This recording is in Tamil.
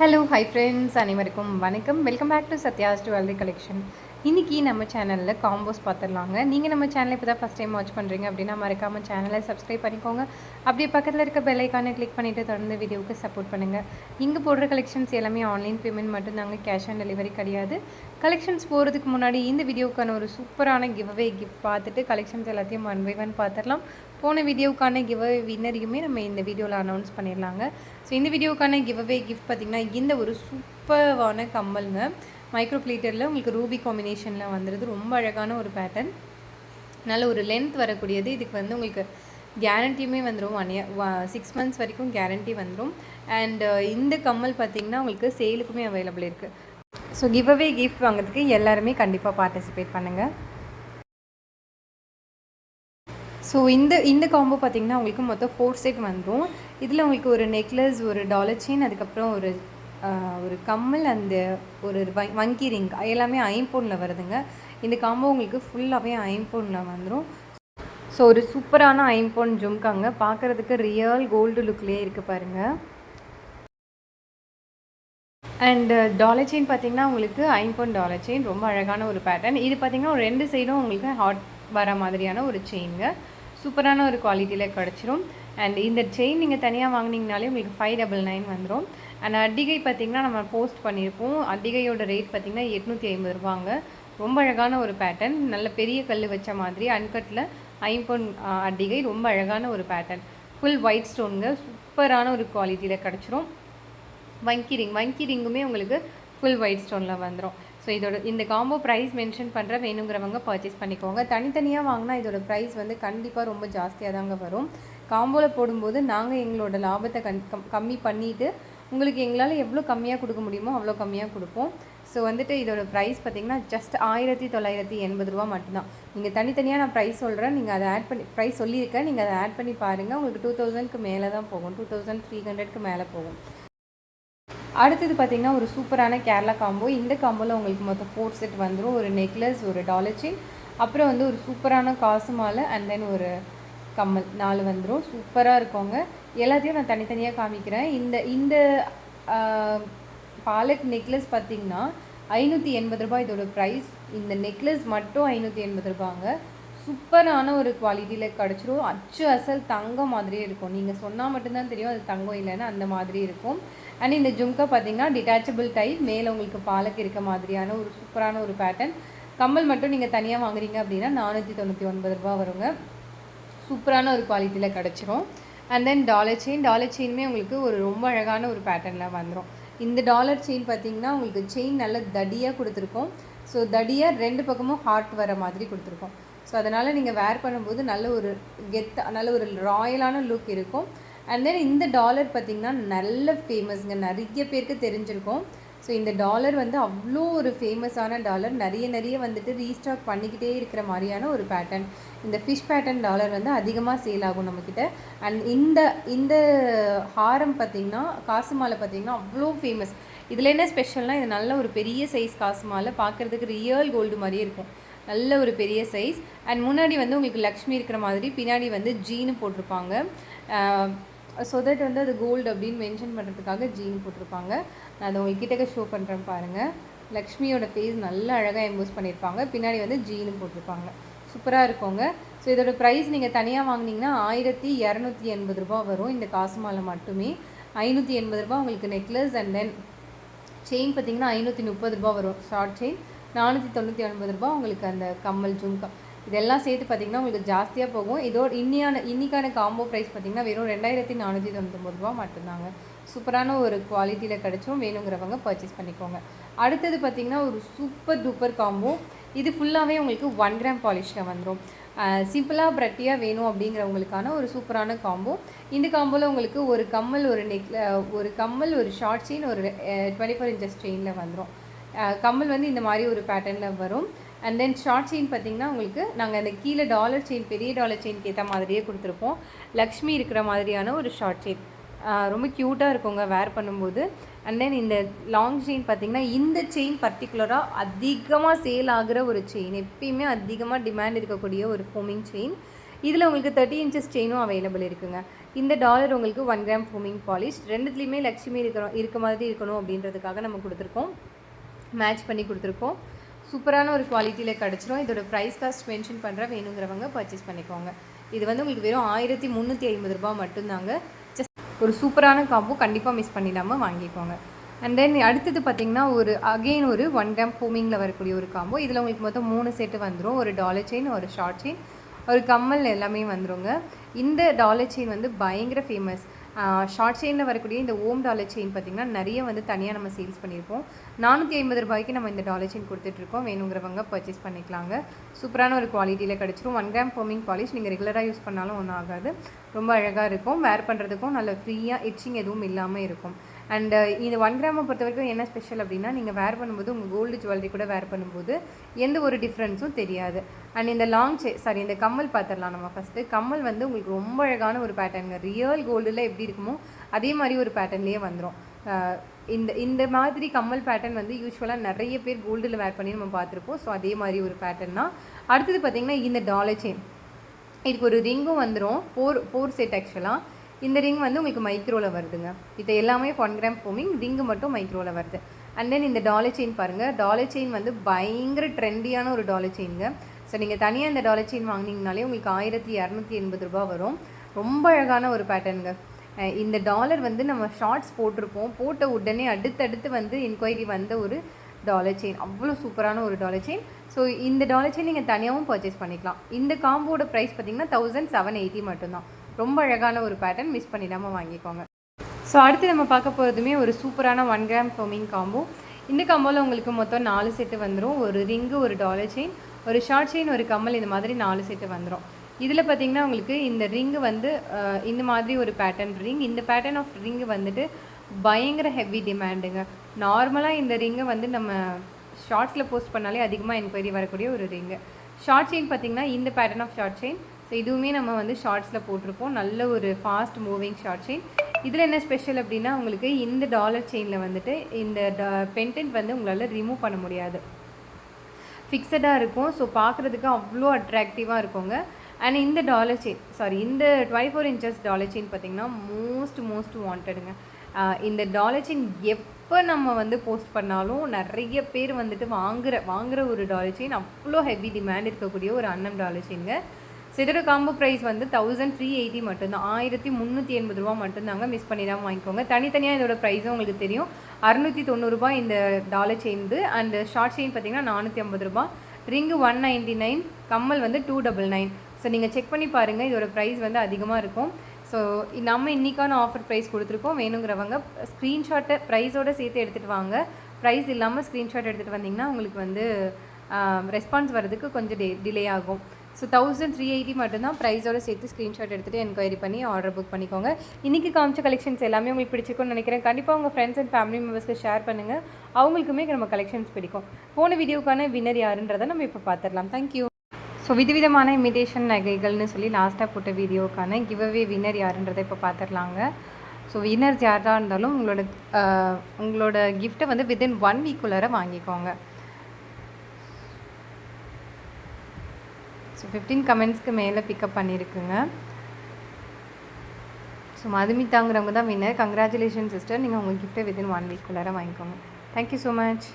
ஹலோ ஹை ஃப்ரெண்ட்ஸ் அனைவருக்கும் வணக்கம். Welcome back to Sathya's jewellery collection இன்றைக்கி நம்ம சேனலில் காம்போஸ் பார்த்துடலாங்க நீங்கள் நம்ம சேனலை இப்போ தான் ஃபஸ்ட் டைம் வாட்ச் பண்ணுறீங்க அப்படின்னா மறக்காமல் சேனலை சப்ஸ்கிரைப் பண்ணிக்கோங்க. அப்படியே பக்கத்தில் இருக்க பெல்லைக்கானை கிளிக் பண்ணிவிட்டு தொடர்ந்து வீடியோவுக்கு சப்போர்ட் பண்ணுங்கள் இங்கே போடுற கலெக்ஷன்ஸ் எல்லாமே ஆன்லைன் பேமெண்ட் மட்டும்தாங்க கேஷ் ஆன் டெலிவரி கிடையாது. கலெக்ஷன்ஸ் போகிறதுக்கு முன்னாடி இந்த வீடியோக்கான ஒரு சூப்பரான கிவ்அவே கிஃப்ட் பார்த்துட்டு கலெக்ஷன்ஸ் எல்லாத்தையும் ஒன் பை ஒன் பார்த்துடலாம். போன வீடியோவுக்கான கிவ்அவே வின்னரையுமே நம்ம இந்த வீடியோவில் அனௌன்ஸ் பண்ணிடலாங்க. ஸோ இந்த வீடியோவுக்கான கிவ்அவே கிஃப்ட் பார்த்திங்கன்னா இந்த ஒரு சூப்பரான கம்மலுங்க. மைக்ரோ பிளீட்டரில் உங்களுக்கு ரூபி காம்பினேஷனில் வந்துடுது ரொம்ப அழகான ஒரு பேட்டர்ன் நல்ல ஒரு லென்த் வரக்கூடியது. இதுக்கு வந்து உங்களுக்கு கேரண்டியுமே வந்துடும் ஒன் இயர் சிக்ஸ் மந்த்ஸ் வரைக்கும் கேரண்டி வந்துடும் அண்ட் இந்த கம்மல் பார்த்திங்கன்னா உங்களுக்கு சேலுக்குமே அவைலபிள் இருக்குது ஸோ கிவ் அவே கிஃப்ட் வாங்குறதுக்கு எல்லாருமே கண்டிப்பாக பார்ட்டிசிபேட் பண்ணுங்கள் ஸோ இந்த இந்த காம்போ பார்த்திங்கன்னா உங்களுக்கு மொத்தம் ஃபோர் செட் வந்துடும் இதில் உங்களுக்கு ஒரு நெக்லஸ் ஒரு டாலர் செயின் அதுக்கப்புறம் ஒரு ஒரு கம்மல் அந்த ஒரு வங்கி ரிங் எல்லாமே ஐம்போனில் வருதுங்க. இந்த காம்போ உங்களுக்கு ஃபுல்லாகவே ஐம்போனில் வந்துடும் ஸோ ஒரு சூப்பரான ஐம்போன் ஜும்காங்க. பார்க்குறதுக்கு ரியல் கோல்டு லுக்லேயே இருக்குது பாருங்கள் அண்டு டாலர் செயின் பார்த்தீங்கன்னா உங்களுக்கு ஐம்பொன் டாலர் செயின் ரொம்ப அழகான ஒரு பேட்டர்ன் இது பார்த்தீங்கன்னா ஒரு ரெண்டு சைடும் உங்களுக்கு ஹாட் வர மாதிரியான ஒரு செயினுங்க சூப்பரான ஒரு குவாலிட்டியில் கிடச்சிரும். அண்ட் இந்த செயின் நீங்கள் தனியாக வாங்கினீங்கனாலே உங்களுக்கு ஃபைவ் டபுள் நைன் வந்துடும் அண்ட் அட்டிகை பார்த்திங்கன்னா நம்ம போஸ்ட் பண்ணியிருப்போம். அட்டிகையோட ரேட் பார்த்திங்கன்னா எட்நூற்றி ஐம்பது ரூபாங்க. ரொம்ப அழகான ஒரு பேட்டர்ன் நல்ல பெரிய கல் வச்ச மாதிரி அன்கட்டில் ஐம்பொன் அட்டிகை ரொம்ப அழகான ஒரு பேட்டர்ன் ஃபுல் ஒயிட் ஸ்டோனுங்க சூப்பரான ஒரு குவாலிட்டியில் கிடச்சிரும். வங்கி ரிங் வங்கி ரிங்குமே உங்களுக்கு ஃபுல் ஒயிட் ஸ்டோனில் வந்துடும் ஸோ இதோட இந்த காம்போ ப்ரைஸ் மென்ஷன் பண்ணுற வேணுங்கிறவங்க பர்ச்சேஸ் பண்ணிக்கோங்க. தனித்தனியாக வாங்கினா இதோட ப்ரைஸ் வந்து கண்டிப்பாக ரொம்ப ஜாஸ்தியாக தாங்க வரும் காம்போவில் போடும்போது நாங்கள் எங்களோட லாபத்தை கண் கம்மி பண்ணிவிட்டு உங்களுக்கு எங்களால் எவ்வளோ கம்மியாக கொடுக்க முடியுமோ அவ்வளோ கம்மியாக கொடுப்போம். ஸோ வந்துட்டு இதோட ப்ரைஸ் பார்த்திங்கன்னா ஜஸ்ட் ஆயிரத்தி தொள்ளாயிரத்தி எண்பது ரூபா மட்டும்தான். நீங்கள் தனித்தனியாக நான் ப்ரைஸ் சொல்கிறேன் நீங்கள் அதை ஆட் பண்ணி ப்ரைஸ் சொல்லியிருக்கேன். நீங்கள் அதை ஆட் பண்ணி பாருங்கள் உங்களுக்கு டூ தௌசண்ட்க்கு மேலே தான் போகும். டூ தௌசண்ட் த்ரீ ஹண்ட்ரட்க்கு மேலே போகும். அடுத்தது பார்த்திங்கன்னா ஒரு சூப்பரான கேரளா காம்போ இந்த காம்போவில் உங்களுக்கு மொத்தம் ஃபோர் செட் வந்துடும் ஒரு நெக்லஸ் ஒரு டாலர் செயின் அப்புறம் வந்து ஒரு சூப்பரான காசு மாலை அண்ட் தென் ஒரு கம்மல். நாலு வந்துடும் சூப்பராக இருக்கோங்க. எல்லாத்தையும் நான் தனித்தனியாக காமிக்கிறேன். இந்த இந்த பாலட் நெக்லஸ் பார்த்திங்கன்னா ஐநூற்றி எண்பது ரூபாய் இதோட ப்ரைஸ் இந்த நெக்லஸ் மட்டும் ஐநூற்றி எண்பது ரூபாங்க. சூப்பரான ஒரு குவாலிட்டியில் கிடச்சிரும். அச்சு அசல் தங்கம் மாதிரியே இருக்கும். நீங்கள் சொன்னால் மட்டும்தான் தெரியும். அது தங்கம் இல்லைன்னா அந்த மாதிரி இருக்கும். அண்ட் இந்த ஜும்கா பார்த்தீங்கன்னா டிட்டாச்சபிள் டைப் மேலே உங்களுக்கு பாலக்கு இருக்க மாதிரியான ஒரு சூப்பரான ஒரு பேட்டர்ன் கம்மல் மட்டும் நீங்கள் தனியாக வாங்குறீங்க அப்படின்னா நானூற்றி தொண்ணூற்றி ஒன்பது ரூபா வருங்க. சூப்பரான ஒரு குவாலிட்டியில் கிடச்சிரும். And then dollar chain dollar செயினுமே உங்களுக்கு ஒரு ரொம்ப அழகான ஒரு பேட்டர்னில் வந்துடும் இந்த டாலர் செயின் பார்த்தீங்கன்னா உங்களுக்கு செயின் நல்ல தடியாக கொடுத்துருக்கோம். ஸோ தடியாக ரெண்டு பக்கமும் ஹார்ட் வர மாதிரி கொடுத்துருக்கோம். ஸோ அதனால் நீங்கள் வேர் பண்ணும்போது நல்ல ஒரு கெத்த நல்ல ஒரு ராயலான லுக் இருக்கும். அண்ட் தென் இந்த டாலர் பார்த்திங்கன்னா நல்ல ஃபேமஸ்ங்க நிறைய பேருக்கு தெரிஞ்சிருக்கும். ஸோ இந்த டாலர் வந்து அவ்வளோ ஒரு ஃபேமஸான டாலர் நிறைய நிறைய வந்துட்டு ரீஸ்டாக் பண்ணிக்கிட்டே இருக்கிற மாதிரியான ஒரு பேட்டர்ன் இந்த ஃபிஷ் பேட்டர்ன் டாலர் வந்து அதிகமாக சேல் ஆகும் நம்மக்கிட்ட அண்ட் இந்த இந்த ஹாரம் பார்த்திங்கன்னா காசு மாலை பார்த்திங்கன்னா அவ்வளோ ஃபேமஸ் இதில் என்ன ஸ்பெஷல்னால் இது நல்ல ஒரு பெரிய சைஸ் காசு மாலை பார்க்குறதுக்கு ரியல் கோல்டு மாதிரியே இருக்கும். நல்ல ஒரு பெரிய சைஸ் அண்ட் முன்னாடி வந்து உங்களுக்கு லக்ஷ்மி இருக்கிற மாதிரி பின்னாடி வந்து ஜீனு போட்டிருப்பாங்க. ஸோ தட் வந்து அது கோல்டு அப்படின்னு மென்ஷன் பண்ணுறதுக்காக ஜீன் போட்டிருப்பாங்க. நான் அதை உங்ககிட்ட ஷோ பண்ணுறேன் பாருங்கள் லக்ஷ்மியோட ஃபேஸ் நல்லா அழகாக எம்போஸ் பண்ணியிருப்பாங்க. பின்னாடி வந்து ஜீனும் போட்டிருப்பாங்க. சூப்பராக இருக்குங்க. ஸோ இதோட ப்ரைஸ் நீங்கள் தனியாக வாங்கினீங்கன்னா ஆயிரத்தி இரநூத்தி எண்பது ரூபா வரும். இந்த காசு மாலை மட்டுமே. ஐநூற்றி எண்பது ரூபா உங்களுக்கு நெக்லஸ் அண்ட் தென் செயின் பார்த்தீங்கன்னா ஐநூற்றி முப்பது ரூபா வரும். ஷார்ட் செயின் நானூற்றி தொண்ணூற்றி ஒன்பது ரூபா உங்களுக்கு அந்த கம்மல் ஜும்கா இதெல்லாம் சேர்த்து பார்த்திங்கன்னா உங்களுக்கு ஜாஸ்தியாக போகும். இதோட இன்னியான இன்னிக்கான காம்போ ப்ரைஸ் பார்த்திங்கன்னா வெறும் ரெண்டாயிரத்தி நானூற்றி தொண்ணூத்தொம்பது ரூபா மட்டும்தாங்க. சூப்பரான ஒரு குவாலிட்டியில் கிடச்சும் வேணுங்கிறவங்க பர்ச்சேஸ் பண்ணிக்கோங்க. அடுத்தது பார்த்திங்கன்னா ஒரு சூப்பர் டூப்பர் காம்போ இது ஃபுல்லாகவே உங்களுக்கு ஒன் கிராம் பாலிஷில் வந்துடும் சிம்பிளாக ப்ரெட்டியாக வேணும் அப்படிங்கிறவங்களுக்கான ஒரு சூப்பரான காம்போ இந்த காம்போவில் உங்களுக்கு ஒரு கம்மல் ஒரு நெக் ஒரு கம்மல் ஒரு ஷார்ட் செயின் ஒரு டுவெண்ட்டி ஃபோர் இன்ச்சஸ் செயினில் வந்துடும் கம்மல் வந்து இந்த மாதிரி ஒரு பேட்டர்னில் வரும். அண்ட் தென் ஷார்ட் செயின் பார்த்திங்கன்னா உங்களுக்கு நாங்கள் அந்த கீழே டாலர் செயின் பெரிய டாலர் செயின்க்கு ஏற்ற மாதிரியே கொடுத்துருப்போம். லக்ஷ்மி இருக்கிற மாதிரியான ஒரு ஷார்ட் செயின் ரொம்ப க்யூட்டாக இருக்குங்க வேர் பண்ணும்போது. அண்ட் தென் இந்த லாங் செயின் பார்த்திங்கன்னா இந்த செயின் பர்டிகுலராக அதிகமாக சேல் ஆகிற ஒரு செயின் எப்பயுமே அதிகமாக டிமாண்ட் இருக்கக்கூடிய ஒரு ஃபோமிங் செயின் இதில் உங்களுக்கு தேர்ட்டி இன்ச்சஸ் செயினும் அவைலபிள் இருக்குங்க. இந்த டாலர் உங்களுக்கு ஒன் கிராம் ஃபோமிங் பாலிஷ் ரெண்டுத்துலேயுமே லக்ஷ்மி இருக்கிற இருக்க மாதிரி இருக்கணும் அப்படின்றதுக்காக நம்ம கொடுத்துருக்கோம். மேட்ச் பண்ணி கொடுத்துருக்கோம். சூப்பரான ஒரு குவாலிட்டியில் கிடச்சிரும். இதோட ப்ரைஸ் காஸ்ட் மென்ஷன் பண்ணுற வேணுங்கிறவங்க பர்ச்சேஸ் பண்ணிக்கோங்க. இது வந்து உங்களுக்கு வெறும் ஆயிரத்தி முந்நூற்றி ஐம்பது ரூபா மட்டும்தாங்க. ஜஸ்ட் ஒரு சூப்பரான காம்போ கண்டிப்பாக மிஸ் பண்ணிடாமல் வாங்கிக்கோங்க. அண்ட் தென் அடுத்தது பார்த்தீங்கன்னா ஒரு அகெயின் ஒரு ஒன் கிராம் ஃபோமிங்கில் வரக்கூடிய ஒரு காம்போ இதில் உங்களுக்கு மொத்தம் மூணு செட்டு வந்துடும் ஒரு டாலர் செயின் ஒரு ஷார்ட் செயின் ஒரு கம்மல் எல்லாமே வந்துருங்க. இந்த டாலர் செயின் வந்து பயங்கர ஃபேமஸ் ஷார்ட் செயினில் வரக்கூடிய இந்த ஓம் டாலர் செயின் பார்த்திங்கன்னா நிறைய வந்து தனியாக நம்ம சேல்ஸ் பண்ணியிருப்போம். நானூற்றி ஐம்பது ரூபாய்க்கு நம்ம இந்த டாலர் செயின் கொடுத்துட்ருக்கோம். வேணுங்கிறவங்க பர்ச்சேஸ் பண்ணிக்கலாங்க. சூப்பரான ஒரு குவாலிட்டியில் கிடச்சிரும். ஒன் கிராம் ஃபோமிங் பாலிஷ் நீங்கள் ரெகுலராக யூஸ் பண்ணாலும் ஒன்றும் ஆகாது. ரொம்ப அழகாக இருக்கும். வேர் பண்ணுறதுக்கும் நல்ல ஃப்ரீயாக இச்சிங் எதுவும் இல்லாமல் இருக்கும். அண்டு uh, இந்த ஒன் கிராமை பொறுத்த வரைக்கும் என்ன ஸ்பெஷல் அப்படின்னா நீங்கள் வேர் பண்ணும்போது உங்கள் கோல்டு ஜுவல்லரி கூட வேர் பண்ணும்போது எந்த ஒரு டிஃப்ரென்ஸும் தெரியாது. அண்ட் இந்த லாங் சே சாரி இந்த கம்மல் பார்த்துடலாம் நம்ம ஃபஸ்ட்டு கம்மல் வந்து உங்களுக்கு ரொம்ப அழகான ஒரு பேட்டர்னுங்க ரியல் கோல்டில் எப்படி இருக்குமோ அதே மாதிரி ஒரு பேட்டர்ன்லேயே வந்துடும் uh, இந்த இந்த மாதிரி கம்மல் பேட்டர்ன் வந்து யூஸ்வலாக நிறைய பேர் கோல்டில் வேர் பண்ணி நம்ம பார்த்துருப்போம். ஸோ அதே மாதிரி ஒரு பேட்டர்ன் தான். அடுத்தது பார்த்திங்கன்னா இந்த டாலர் செயின் இதுக்கு ஒரு ரிங்கும் வந்துடும் ஃபோர் ஃபோர் செட் ஆக்சுவலாக இந்த ரிங் வந்து உங்களுக்கு மைக்ரோவில் வருதுங்க. இது எல்லாமே ஒன் கிராம் ஃபோமிங் ரிங்கு மட்டும் மைக்ரோவில் வருது. அண்ட் தென் இந்த டாலர் செயின் பாருங்கள் டாலர் செயின் வந்து பயங்கர ட்ரெண்டியான ஒரு டாலர் செயினுங்க ஸோ நீங்கள் தனியாக இந்த டாலர் செயின் வாங்கினீங்கனாலே உங்களுக்கு ஆயிரத்தி இரநூத்தி எண்பது ரூபா வரும். ரொம்ப அழகான ஒரு பேட்டர்னுங்க இந்த டாலர் வந்து நம்ம ஷார்ட்ஸ் போட்டிருப்போம். போட்ட உடனே அடுத்தடுத்து வந்து என்கொயரி வந்த ஒரு டாலர் செயின் அவ்வளோ சூப்பரான ஒரு டாலர் செயின் ஸோ இந்த டாலர் செயின் நீங்கள் தனியாகவும் பர்ச்சேஸ் பண்ணிக்கலாம். இந்த காம்போட ப்ரைஸ் பார்த்தீங்கன்னா தௌசண்ட் செவன் எயிட்டி மட்டும்தான். ரொம்ப அழகான ஒரு பேட்டர்ன் மிஸ் பண்ணிடாமல் வாங்கிக்கோங்க. ஸோ அடுத்து நம்ம பார்க்க போகிறதுமே ஒரு சூப்பரான ஒன் கிராம் ஃபோமிங் காம்போ இந்த காம்போவில் உங்களுக்கு மொத்தம் நாலு செட்டு வந்துடும் ஒரு ரிங்கு ஒரு டாலர் செயின் ஒரு ஷார்ட் செயின் ஒரு கம்மல் இந்த மாதிரி நாலு செட்டு வந்துடும் இதில் பார்த்தீங்கன்னா உங்களுக்கு இந்த ரிங்கு வந்து இந்த மாதிரி ஒரு பேட்டர்ன் ரிங் இந்த பேட்டர்ன் ஆஃப் ரிங்கு வந்துட்டு பயங்கர ஹெவி டிமாண்டுங்க நார்மலாக இந்த ரிங்கை வந்து நம்ம ஷார்ட்ஸில் போஸ்ட் பண்ணாலே அதிகமாக என்கொயரி வரக்கூடிய ஒரு ரிங்கு ஷார்ட் செயின் பார்த்திங்கன்னா இந்த pattern of short chain so இதுவுமே நம்ம வந்து ஷார்ட்ஸில் போட்டிருப்போம். நல்ல ஒரு ஃபாஸ்ட் மூவிங் ஷார்ட் செயின் இதில் என்ன ஸ்பெஷல் அப்படின்னா உங்களுக்கு இந்த டாலர் செயினில் வந்துட்டு இந்த பென்டென்ட் வந்து உங்களால் ரிமூவ் பண்ண முடியாது. ஃபிக்ஸடாக இருக்கும். ஸோ பார்க்குறதுக்கு அவ்வளோ அட்ராக்டிவாக இருக்குங்க. அண்ட் இந்த டாலர் செயின் சாரி இந்த twenty four inches dollar chain பார்த்திங்கன்னா மோஸ்ட் மோஸ்ட் வாண்டடுங்க இந்த டாலர் செயின் எப்போ நம்ம வந்து போஸ்ட் பண்ணாலும் நிறைய பேர் வந்துட்டு வாங்குகிற வாங்குகிற ஒரு டாலர் செயின் அவ்வளோ ஹெவி டிமாண்ட் இருக்கக்கூடிய ஒரு அன்னம் டாலர் செயின்ங்க சிதற இதோட காம்போ ப்ரைஸ் வந்து தௌசண்ட் த்ரீ எயிட்டி மட்டும்தான். ஆயிரத்தி முந்நூற்றி எண்பது ரூபா மட்டும்தாங்க மிஸ் பண்ணி தான் வாங்கிக்கோங்க. தனித்தனியாக இதோட ப்ரைஸும் உங்களுக்கு தெரியும். அறுநூற்றி தொண்ணூறுரூபா இந்த டாலர் செயின்து அண்ட் ஷார்ட் செயின் பார்த்தீங்கன்னா நானூற்றி ஐம்பது ரூபா. ரிங்கு ஒன் நைன்ட்டி நைன் கம்மல் வந்து டூ டபுள் நைன் ஸோ நீங்கள் செக் பண்ணி பாருங்கள் இதோட ப்ரைஸ் வந்து அதிகமாக இருக்கும். ஸோ நம்ம இன்றைக்கான ஆஃபர் ப்ரைஸ் கொடுத்துருக்கோம். வேணுங்கிறவங்க ஸ்க்ரீன்ஷாட்டை ப்ரைஸோடு சேர்த்து எடுத்துகிட்டு வாங்க. ப்ரைஸ் இல்லாமல் ஸ்க்ரீன்ஷாட் எடுத்துகிட்டு வந்தீங்கன்னா உங்களுக்கு வந்து ரெஸ்பான்ஸ் வர்றதுக்கு கொஞ்சம் டே டிலே ஆகும். ஸோ தௌசண்ட் த்ரீ எயிட்டி மட்டும்தான் ப்ரைஸோடு சேர்த்து ஸ்க்ரீன்ஷாட் எடுத்துகிட்டு என்கொயரி பண்ணி ஆர்டர் புக் பண்ணிக்கோங்க. இன்றைக்கி காமிச்ச கலெக்ஷன்ஸ் எல்லாமே உங்களுக்கு பிடிச்சிருக்கும்னு நினைக்கிறேன். கண்டிப்பாக உங்கள் ஃப்ரெண்ட்ஸ் அண்ட் ஃபேமிலி மெம்பர்ஸ்க்கு ஷேர் பண்ணுங்கள் அவங்களுக்குமே நம்ம கலெக்ஷன்ஸ் பிடிக்கும். போன வீடியோக்கான வின்னர் யாருன்றதை நம்ம இப்போ பார்த்துடலாம் தேங்க்யூ ஸோ விதவிதமான இமிடேஷன் நகைகள்னு சொல்லி லாஸ்ட்டாக போட்ட வீடியோக்கான கிவ்அவே வின்னர் யாருன்றதை இப்போ பார்த்துடலாங்க ஸோ வின்னர்ஸ் யாராக இருந்தாலும் உங்களோட உங்களோட கிஃப்ட்டை வந்து வித்தின் ஒன் வீக்குள்ளார வாங்கிக்கோங்க. ஸோ ஃபிஃப்டீன் கமெண்ட்ஸ்க்கு மேலே பிக்கப் பண்ணியிருக்குங்க ஸோ மதுமிதாங்கிறவங்க தான் வின்னர் கங்க்ராச்சுலேஷன் சிஸ்டர் நீங்கள் உங்கள் கிஃப்ட்டை வித்தின் ஒன் வீக்குள்ளார வாங்கிக்கோங்க. Thank you so much